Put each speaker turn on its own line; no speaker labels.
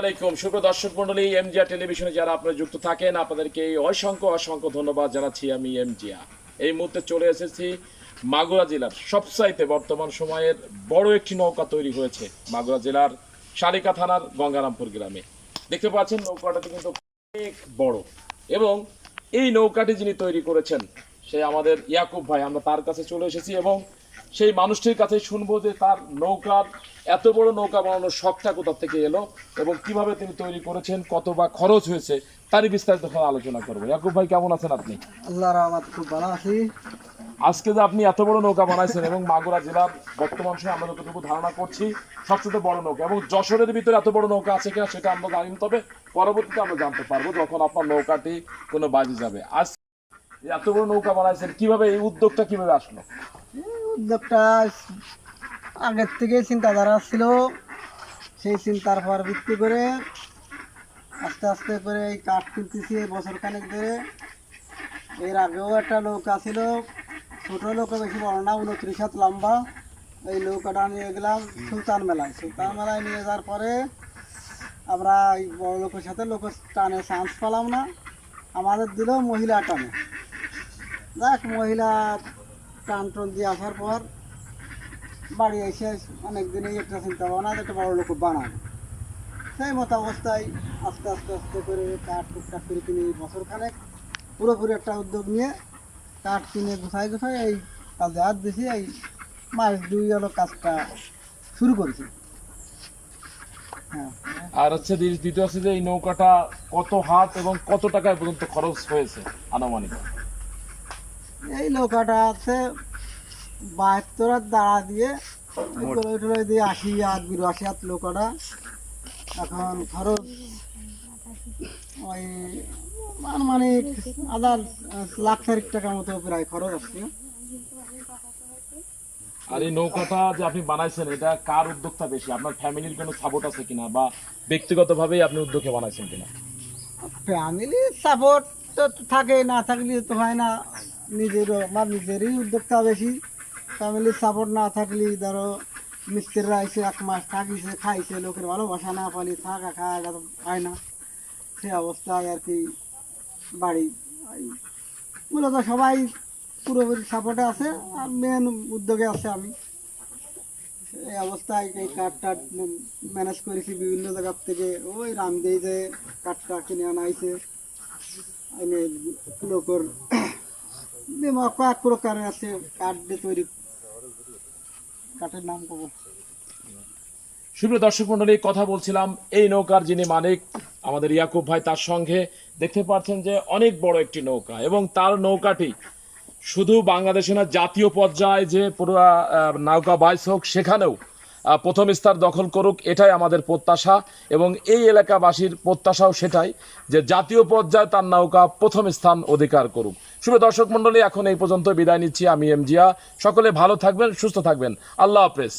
আলাইকুম। শুভ দর্শক মন্ডলী এমজিআর টেলিভিশনে যারা আপনারা যুক্ত থাকেন, আপনাদেরকে অসংখ্য অসংখ্য ধন্যবাদ জানাচ্ছি আমি এমজিয়া এই মুহূর্তে চলে এসেছি মাগুরা জেলার সবচাইতে বর্তমান সময়ের বড় একটি নৌকা তৈরি হয়েছে মাগুরা জেলার শালিকা থানার গঙ্গারামপুর গ্রামে। দেখতে পাচ্ছেন নৌকাটাতে কিন্তু অনেক বড় এবং এই নৌকাটি যিনি তৈরি করেছেন, সে আমাদের ইয়াকুব ভাই, আমরা তার কাছে চলে এসেছি এবং সেই মানুষটির কাছে শুনব যে তার নৌকার এত বড় নৌকা বানানোর শখটা কোথা থেকে এলো এবং কীভাবে তিনি তৈরি করেছেন কত বা খরচ হয়েছে তারই বিস্তারিত আলোচনা করব। ইয়াকুব ভাই কেমন আছেন আপনি?
আল্লাহ রহমত খুব ভালো আছি।
আজকে যে আপনি এত বড় নৌকা বানাইছেন এবং মাগুরা জেলার বর্তমান সময় আমরা যতটুকু ধারণা করছি সবচেয়ে বড় নৌকা এবং যশোরের ভিতরে এত বড় নৌকা আছে কিনা সেটা আমরা জানি তবে পরবর্তীতে আমরা জানতে পারব যখন আপনার নৌকাটি কোনো বাজে যাবে। আজ এত বড় নৌকা বানাইছেন কীভাবে এই উদ্যোগটা কীভাবে আসলো?
উদ্যোগটা আগের থেকে চিন্তাধারা ছিল। সেই চিন্তার পর ভিত্তি করে আস্তে আস্তে করে এই কাঠ কিনতেছি বছর খানেক ধরে। এর আগেও একটা নৌকা ছিল। ছোটো নৌকা বেশি বড় না, উনত্রিশ হাত লম্বা। এই নৌকাটা নিয়ে গেলাম সুলতান মেলায়। সুলতান মেলায় নিয়ে যাওয়ার পরে আমরা বড় লোকের সাথে লোক টানে চান্স পেলাম না। আমাদের দিল মহিলা টানে। যাক, মহিলা টান টান দিয়ে আসার পর বাড়ি এসে অনেক দিনই একটা চিন্তা ভাবনা একটা বড় লোক বানাবো। সেই মতো অবস্থায় আস্তে আস্তে আস্তে করে কাঠ টুকটাক করে কিনে বছর খানেক পুরোপুরি একটা উদ্যোগ নিয়ে কাঠ কিনে গুছাই গুছাই এই কাজে হাত দিছি এই মাস দুই হলো কাজটা শুরু করেছি। হ্যাঁ।
আর হচ্ছে দ্বি- দ্বিতীয় হচ্ছে যে এই নৌকাটা কত হাত এবং কত টাকায় পর্যন্ত খরচ হয়েছে আনুমানিক?
এই নৌকাটা আছে বাহাত্তর হাত দাঁড়া দিয়ে আশি হাত বিরাশি হাত নৌকাটা। এখন খরচ ওই আনুমানিক আধার লাখ চারিক টাকার মতো প্রায় খরচ আসছে
আর এই নৌকাটা যে আপনি বানাইছেন এটা কার উদ্যোগটা বেশি? আপনার ফ্যামিলির কোনো সাপোর্ট আছে কিনা বা ব্যক্তিগতভাবেই আপনি উদ্যোগে বানাইছেন কিনা?
ফ্যামিলি সাপোর্ট তো থাকে না থাকলে তো হয় না। নিজেরও, আমার নিজেরই উদ্যোক্তা বেশি। ফ্যামিলির সাপোর্ট না থাকলে ধরো, মিস্ত্রিরা এসে এক মাস থাকিছে, খাইছে, লোকের ভালোবাসা না পালি থাকা খাওয়া হয় না। সে অবস্থায় আর কি বাড়ি মূলত সবাই পুরোপুরি সাপোর্টে আছে, আর মেন উদ্যোগে আছে আমি। এই অবস্থায় এই কাঠটা ম্যানেজ করেছি বিভিন্ন জায়গার থেকে। ওই রামদেই যে কাঠটা কিনে আনা হয়েছে লোকর কয়েক আছে, কাঠ দিয়ে তৈরি। কাঠের নাম কব।
সুপ্রিয় দর্শক মন্ডলী, কথা বলছিলাম এই নৌকার যিনি মালিক, আমাদের ইয়াকুব ভাই, তার সঙ্গে দেখতে পাচ্ছেন যে অনেক বড় একটি নৌকা এবং তার নৌকাটি শুধু বাংলাদেশে না, জাতীয় পর্যায়ে যে পুরো নৌকা বাইস হোক, সেখানেও প্রথম স্থান দখল করুক, এটাই আমাদের প্রত্যাশা এবং এই এলাকাবাসীর প্রত্যাশাও সেটাই যে জাতীয় পর্যায়ে তার নৌকা প্রথম স্থান অধিকার করুক। শুভ দর্শক মন্ডলী এখন এই পর্যন্ত বিদায় নিচ্ছি আমি এম জিয়া। সকলে ভালো থাকবেন, সুস্থ থাকবেন। আল্লাহ হাফেজ।